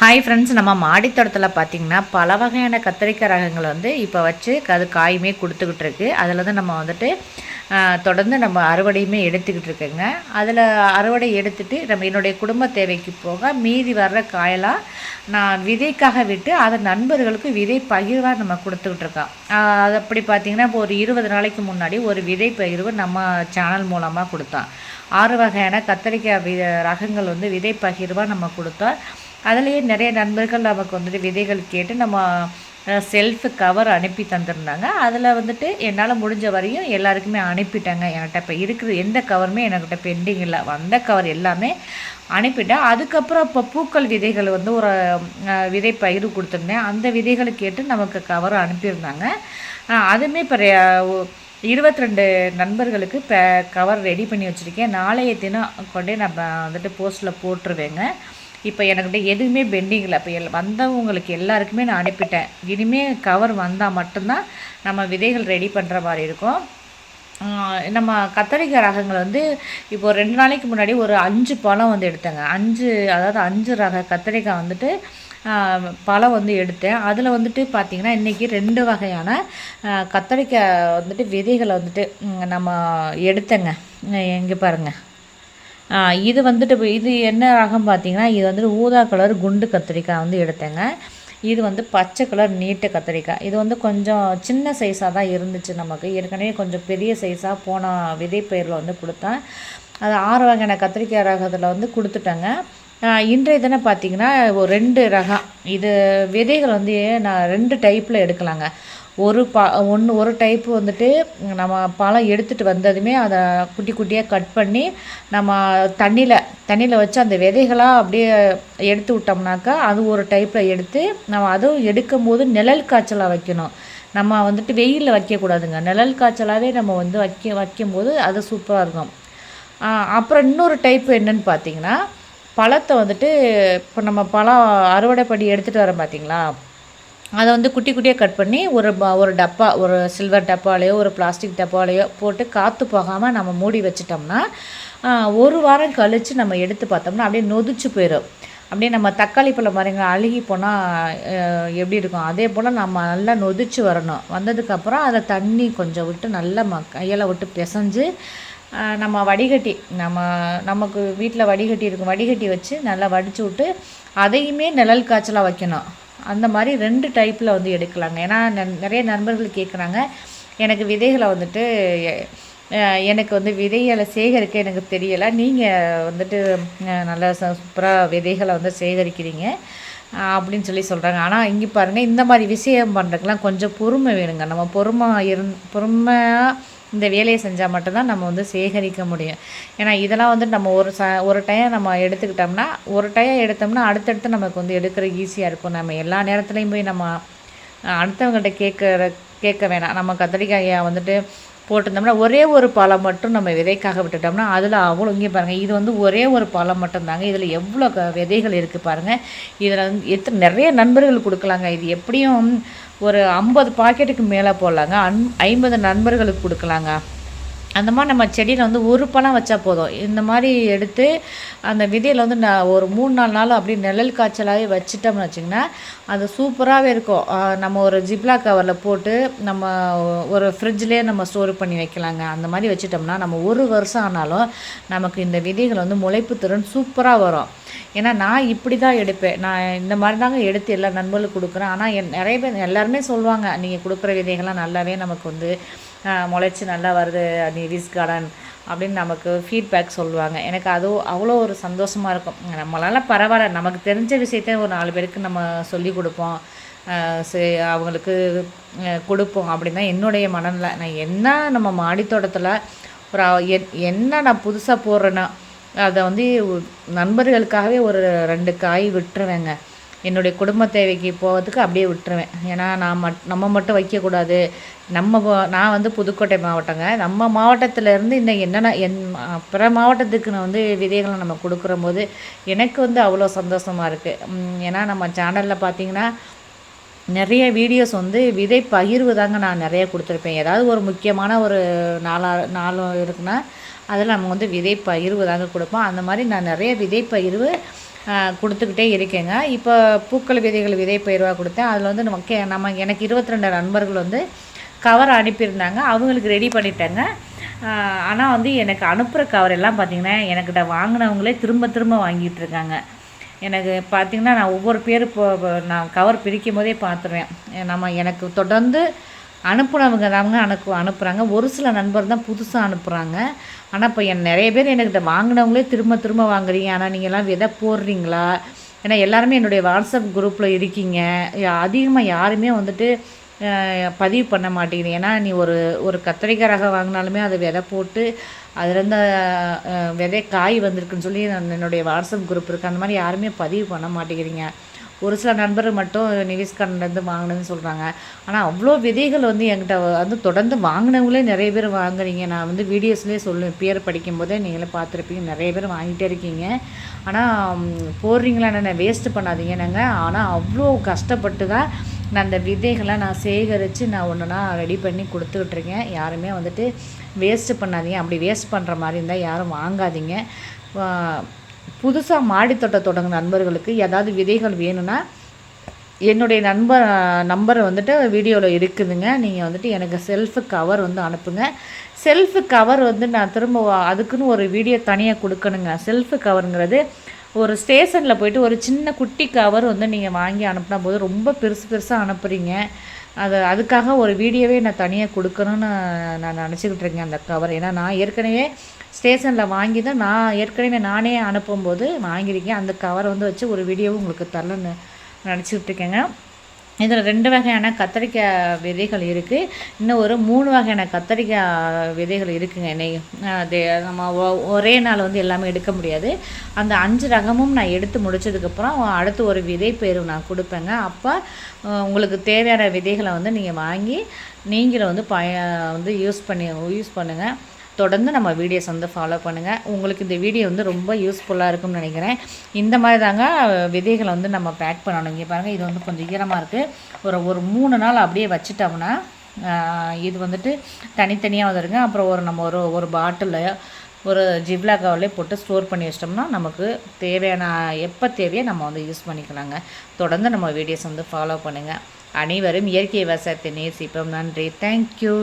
Hi friends நம்ம மாடித்தோட்டத்தில் பார்த்திங்கன்னா பல வகையான கத்திரிக்காய் ரகங்கள் வந்து இப்போ வச்சு அது காயுமே கொடுத்துக்கிட்டு இருக்கு. அதில் தான் நம்ம வந்துட்டு தொடர்ந்து நம்ம அறுவடையுமே எடுத்துக்கிட்டு இருக்கோங்க. அதில் அறுவடை எடுத்துட்டு நம்ம என்னுடைய குடும்ப தேவைக்கு போக மீதி வர்ற காயெல்லாம் நான் விதைக்காக விட்டு அதை நண்பர்களுக்கு விதை பகிர்வாக நம்ம கொடுத்துக்கிட்டு இருக்கோம். அது அப்படி பார்த்தீங்கன்னா இப்போ ஒரு இருபது நாளைக்கு முன்னாடி ஒரு விதை பகிர்வு நம்ம சேனல் மூலமாக கொடுத்தோம். ஆறு வகையான கத்திரிக்காய் வி ரகங்கள் வந்து விதை பகிர்வாக நம்ம கொடுத்தோம் அதுலேயே நிறைய நண்பர்கள் நமக்கு வந்துட்டு விதைகள் கேட்டு நம்ம செல்ஃப் கவர் அனுப்பி தந்திருந்தாங்க. அதில் வந்துட்டு என்னால் முடிஞ்ச வரையும் எல்லாருக்குமே அனுப்பிட்டாங்க என்கிட்ட. இப்போ இருக்கிற எந்த கவருமே என்கிட்ட பெண்டிங் இல்லை. வந்த கவர் எல்லாமே அனுப்பிட்டேன். அதுக்கப்புறம் இப்போ பூக்கள் விதைகள் வந்து ஒரு விதை பயிர் கொடுத்துருந்தேன். அந்த விதைகளை கேட்டு நமக்கு கவர் அனுப்பியிருந்தாங்க. அதுவுமே இப்போ இருபத்தி ரெண்டு நண்பர்களுக்கு இப்போ கவர் ரெடி பண்ணி வச்சுருக்கேன். நாளைய தினம் கொண்டே நம்ம வந்துட்டு போஸ்ட்டில் போட்டுருவேங்க. இப்போ எனக்கிட்ட எதுவுமே பெண்டிங்கில் இப்போ எல் வந்தவங்களுக்கு எல்லாருக்குமே நான் அனுப்பிட்டேன். இனிமேல் கவர் வந்தால் மட்டும்தான் நம்ம விதைகள் ரெடி பண்ணுற மாதிரி இருக்கும். நம்ம கத்தரிக்காய் ரகங்கள் வந்து இப்போ ரெண்டு நாளைக்கு முன்னாடி ஒரு அஞ்சு பழம் வந்து எடுத்தேங்க. அஞ்சு அதாவது அஞ்சு ரக கத்தரிக்காய் வந்துட்டு பழம் வந்து எடுத்தேன். அதில் வந்துட்டு பார்த்திங்கன்னா இன்றைக்கி ரெண்டு வகையான கத்தரிக்காய் வந்துட்டு விதைகளை வந்துட்டு நம்ம எடுத்தேங்க. எங்கே பாருங்கள் இது வந்துட்டு இது என்ன ரகம் பார்த்திங்கன்னா இது வந்துட்டு ஊதா கலர் குண்டு கத்திரிக்காய் வந்து எடுத்தேங்க. இது வந்து பச்சை கலர் நீட்டு கத்திரிக்காய் இது வந்து கொஞ்சம் சின்ன சைஸாக தான் இருந்துச்சு நமக்கு. ஏற்கனவே கொஞ்சம் பெரிய சைஸாக போன விதைப்பயிரில் வந்து கொடுத்தேன். அது ஆறு வகையான கத்திரிக்காய் ரகத்தில் வந்து கொடுத்துட்டேங்க. இன்றைய தினம் பார்த்தீங்கன்னா ஒரு ரெண்டு ரகம் இது விதைகள் வந்து நான் ரெண்டு டைப்பில் எடுக்கலாங்க. ஒரு ப ஒன்று ஒரு டைப்பு வந்துட்டு நம்ம பழம் எடுத்துகிட்டு வந்ததுமே அதை குட்டி குட்டியாக கட் பண்ணி நம்ம தண்ணியில் தண்ணியில் வச்சு அந்த விதைகளாக அப்படியே எடுத்து விட்டோம்னாக்கா அது ஒரு டைப்பில் எடுத்து நம்ம அதுவும் எடுக்கும்போது நிழல் காய்ச்சலாக வைக்கணும். நம்ம வந்துட்டு வெயிலில் வைக்கக்கூடாதுங்க. நிழல் காய்ச்சலாகவே நம்ம வந்து வைக்க வைக்கும்போது அது சூப்பராக இருக்கும். அப்புறம் இன்னொரு டைப் என்னன்னு பார்த்தீங்கன்னா பழத்தை வந்துட்டு இப்போ நம்ம பழம் அறுவடை பண்ணி எடுத்துகிட்டு வரோம் பார்த்தீங்களா அதை வந்து குட்டி குட்டியாக கட் பண்ணி ஒரு ஒரு டப்பா ஒரு சில்வர் டப்பாலையோ ஒரு பிளாஸ்டிக் டப்பாலையோ போட்டு காற்று போகாமல் நம்ம மூடி வச்சிட்டோம்னா ஒரு வாரம் கழித்து நம்ம எடுத்து பார்த்தோம்னா அப்படியே நொதிச்சு போயிடும் அப்படியே நம்ம தக்காளி பழம் பாருங்க அழுகி போனால் எப்படி இருக்கும்? அதே போல் நம்ம நல்லா நொதிச்சு வரணும். வந்ததுக்கப்புறம் அதை தண்ணி கொஞ்சம் விட்டு நல்லா ம கையில் விட்டு பிசைஞ்சு நம்ம வடிகட்டி நம்ம நமக்கு வீட்டில் வடிகட்டி இருக்கும் வடிகட்டி வச்சு நல்லா வடித்து விட்டு அதையுமே நிழல் காய்ச்சலாக வைக்கணும். அந்த மாதிரி ரெண்டு டைப்பில் வந்து எடுக்கலாங்க. ஏன்னா நிறைய நண்பர்கள் கேட்குறாங்க எனக்கு விதைகளை வந்துட்டு எனக்கு வந்து விதைகளை சேகரிக்க எனக்கு தெரியலை. நீங்கள் வந்துட்டு அஹ், நல்லா சூப்பராக விதைகளை வந்து சேகரிக்கிறீங்க அப்படின்னு சொல்லி சொல்கிறாங்க ஆனால் இங்கே பாருங்கள் இந்த மாதிரி விஷயம் பண்ணுறதுக்கெலாம் கொஞ்சம் பொறுமை வேணுங்க. நம்ம பொறுமை இருந் பொறுமையாக இந்த வேலையை செஞ்சால் மட்டும்தான் நம்ம வந்து சேகரிக்க முடியும். ஏன்னா இதெல்லாம் வந்து நம்ம ஒரு ச ஒரு டைம் நம்ம எடுத்துக்கிட்டோம்னா ஒரு டைம் எடுத்தோம்னா அடுத்தடுத்து நமக்கு வந்து எடுக்கிற ஈஸியாக இருக்கும். நம்ம எல்லா நேரத்துலையும் போய் நம்ம அஹ், அடுத்தவங்கள்ட்ட கேட்குற கேட்க வேணாம். நம்ம கத்திரிக்காயை வந்துட்டு போட்டிருந்தோம்னா ஒரே ஒரு பழம் மட்டும் நம்ம விதைக்காக விட்டுட்டோம்னா அதில் அவ்வளோ இங்கே பாருங்கள் இது வந்து ஒரே ஒரு பழம் மட்டும்தாங்க. இதில் எவ்வளோ க விதைகள் இருக்குது பாருங்கள் இதில் வந்து எத்தனை நிறைய நண்பர்கள் கொடுக்கலாங்க. இது எப்படியும் ஒரு ஐம்பது பாக்கெட்டுக்கு மேலே போடலாங்க. அன் ஐம்பது நண்பர்களுக்கு கொடுக்கலாங்க. அந்த மாதிரி நம்ம செடியில் வந்து ஒரு பழம் வச்சா போதும். இந்த மாதிரி எடுத்து அந்த விதையில் வந்து நான் ஒரு மூணு நாலு நாள் அப்படியே நிழல் காய்ச்சலாகவே வச்சுட்டோம்னு வச்சிங்கன்னா அது சூப்பராகவே இருக்கும். நம்ம ஒரு ஜிப்லா கவரில் போட்டு நம்ம ஒரு ஃப்ரிட்ஜ்லேயே நம்ம ஸ்டோர் பண்ணி வைக்கலாங்க. அந்த மாதிரி வச்சுட்டோம்னா நம்ம ஒரு வருஷம் ஆனாலும் நமக்கு இந்த விதைகள் வந்து முளைப்பு திறன் சூப்பராக வரும். ஏன்னா நான் இப்படி தான் எடுப்பேன். நான் இந்த மாதிரி தாங்க எடுத்து எல்லா நண்பர்களுக்கு கொடுக்குறேன். ஆனால் என் நிறைய பேர் எல்லாருமே சொல்லுவாங்க நீங்கள் கொடுக்குற விதைகள்லாம் நல்லாவே நமக்கு வந்து முளைச்சி நல்லா வருது நிவிஸ் கார்டன் அப்படின்னு நமக்கு ஃபீட்பேக் சொல்லுவாங்க. எனக்கு அது அவ்வளோ ஒரு சந்தோஷமாக இருக்கும். நம்மளால பரவாயில்ல. நமக்கு தெரிஞ்ச விஷயத்த ஒரு நாலு பேருக்கு நம்ம சொல்லி கொடுப்போம். அவங்களுக்கு கொடுப்போம் அப்படின்னு தான் என்னுடைய மனநிலை. நான் என்ன நம்ம மாடித்தோட்டத்தில் ஒரு என்- என்ன நான் புதுசாக போடுறேன்னா அதை வந்து நண்பர்களுக்காகவே ஒரு ரெண்டு காய் விட்டுருவேங்க. என்னுடைய குடும்ப தேவைக்கு போகிறதுக்கு அப்படியே விட்டுருவேன். ஏன்னா நான் மட் நம்ம மட்டும் வைக்கக்கூடாது. நம்ம நான் வந்து புதுக்கோட்டை மாவட்டங்க. நம்ம மாவட்டத்திலேருந்து இன்னும் என்னென்ன என் பிற மாவட்டத்துக்கு நான் வந்து விதைகளை நம்ம கொடுக்குற போது எனக்கு வந்து அவ்வளோ சந்தோஷமாக இருக்குது ஏன்னா நம்ம சேனலில் பார்த்தீங்கன்னா நிறைய வீடியோஸ் வந்து விதை பகிர்வு தாங்க நான் நிறைய கொடுத்துருப்பேன். ஏதாவது ஒரு முக்கியமான ஒரு நாலா நாளும் இருக்குன்னா அதில் நம்ம வந்து விதைப்பயிர் தாங்க கொடுப்போம். அந்த மாதிரி நான் நிறைய விதைப்பயிர்வு கொடுத்துக்கிட்டே இருக்கேங்க. இப்போ பூக்கள் விதைகள் விதைப்பயிர்வாக கொடுத்தேன். அதில் வந்து நமக்கு நம்ம எனக்கு இருபத்தி ரெண்டு நண்பர்கள் வந்து கவர் அனுப்பியிருந்தாங்க. அவங்களுக்கு ரெடி பண்ணிட்டேங்க. ஆனால் வந்து எனக்கு அனுப்புகிற கவர் எல்லாம் பார்த்திங்கன்னா எனக்கிட்ட வாங்கினவங்களே திரும்ப திரும்ப வாங்கிட்டு இருக்காங்க. எனக்கு பார்த்திங்கன்னா நான் ஒவ்வொரு பேர் இப்போ நான் கவர் பிரிக்கும் போதே பார்த்துருவேன். நம்ம எனக்கு தொடர்ந்து அனுப்புனவங்க தாங்க அனுப்பு அனுப்புகிறாங்க ஒரு சில நண்பர் தான் புதுசாக அனுப்புகிறாங்க ஆனால் இப்போ என் நிறைய பேர் என்கிட்ட வாங்கினவங்களே திரும்ப திரும்ப வாங்குறீங்க. ஆனால் நீங்கள்லாம் விதை போடுறீங்களா? ஏன்னா எல்லாருமே என்னுடைய வாட்ஸ்அப் குரூப்பில் இருக்கீங்க. அதிகமாக யாருமே வந்துட்டு பதிவு பண்ண மாட்டேங்கிறீங்க ஏன்னா நீ ஒரு ஒரு கத்திரிக்காய் ரகம் வாங்கினாலுமே அதை விதை போட்டு அதுலேருந்து விதை காய் வந்திருக்குன்னு சொல்லி நான் என்னுடைய வாட்ஸ்அப் குரூப் இருக்குது அந்த மாதிரி யாருமே பதிவு பண்ண மாட்டேங்கிறீங்க. ஒரு சில நண்பர் மட்டும் நிவிஸ்கார்ட்லேருந்து வாங்கினதுன்னு சொல்கிறாங்க ஆனால் அவ்வளோ விதைகள் வந்து என்கிட்ட வந்து தொடர்ந்து வாங்கினவங்களே நிறைய பேர் வாங்குறீங்க. நான் வந்து வீடியோஸ்லேயே சொல்லுவேன். பேர் படிக்கும்போதே நீங்களே பார்த்துருப்பீங்க. நிறைய பேர் வாங்கிட்டே இருக்கீங்க. ஆனால் போடுறீங்களா என்ன வேஸ்ட்டு பண்ணாதீங்க நாங்கள் ஆனால் அவ்வளோ கஷ்டப்பட்டு தான் நான் அந்த விதைகளை நான் சேகரித்து நான் ஒன்றுனா ரெடி பண்ணி கொடுத்துக்கிட்ருக்கேன் யாருமே வந்துட்டு வேஸ்ட்டு பண்ணாதீங்க. அப்படி வேஸ்ட் பண்ணுற மாதிரி இருந்தால் யாரும் வாங்காதீங்க. புதுசாக மாடித்தோட்டம் தொடங்கும் நண்பர்களுக்கு ஏதாவது விதைகள் வேணும்னா என்னுடைய நண்பர் நம்பர் வந்துட்டு வீடியோவில் இருக்குதுங்க. நீங்கள் வந்துட்டு எனக்கு செல்ஃபு கவர் வந்து அனுப்புங்க. செல்ஃபு கவர் வந்து நான் திரும்ப அதுக்குன்னு ஒரு வீடியோ தனியாக கொடுக்கணுங்க. செல்ஃபு கவருங்கிறது ஒரு ஸ்டேஷனில் போயிட்டு ஒரு சின்ன குட்டி கவர் வந்து நீங்கள் வாங்கி அனுப்பினா போது ரொம்ப பெருசு பெருசாக அனுப்புகிறீங்க அது அதுக்காக ஒரு வீடியோவே நான் தனியாக கொடுக்கணும்னு நான் நினச்சிக்கிட்டு இருக்கேன் அந்த கவர் ஏன்னா நான் ஏற்கனவே ஸ்டேஷனில் வாங்கி தான் நான் ஏற்கனவே நானே அனுப்பும்போது வாங்கியிருக்கேன். அந்த கவரை வந்து வச்சு ஒரு வீடியோவும் உங்களுக்கு தரலன்னு நினச்சி இருக்கேங்க இதில் ரெண்டு வகையான கத்திரிக்காய் விதைகள் இருக்குது இன்னும் ஒரு மூணு வகையான கத்திரிக்காய் விதைகள் இருக்குங்க என்னை நம்ம ஒரே நாள் வந்து எல்லாமே எடுக்க முடியாது. அந்த அஞ்சு ரகமும் நான் எடுத்து முடிச்சதுக்கப்புறம் அடுத்து ஒரு விதை பேர் நான் கொடுப்பேங்க. அப்போ உங்களுக்கு தேவையான விதைகளை வந்து நீங்கள் வாங்கி நீங்களும் வந்து பய வந்து யூஸ் பண்ணி யூஸ் பண்ணுங்கள் தொடர்ந்து நம்ம வீடியோஸ் வந்து ஃபாலோ பண்ணுங்கள் உங்களுக்கு இந்த வீடியோ வந்து ரொம்ப யூஸ்ஃபுல்லாக இருக்கும்னு நினைக்கிறேன். இந்த மாதிரி தாங்க விதைகளை வந்து நம்ம பேக் பண்ணணும். இங்கே பாருங்கள் இது வந்து கொஞ்சம் ஈரமாக இருக்குது ஒரு ஒரு மூணு நாள் அப்படியே வச்சுட்டோம்னா இது வந்துட்டு தனித்தனியாக வந்துடுங்க அப்புறம் ஒரு நம்ம ஒரு ஒரு பாட்டிலில் ஒரு ஜிப்லா கவர்லேயே போட்டு ஸ்டோர் பண்ணி வச்சிட்டோம்னா நமக்கு தேவையான எப்போ தேவையோ நம்ம வந்து யூஸ் பண்ணிக்கலாங்க. தொடர்ந்து நம்ம வீடியோஸ் வந்து ஃபாலோ பண்ணுங்கள் அனைவரும் இயற்கை விவசாயத்தை நேசிப்போம். நன்றி. தேங்க்யூ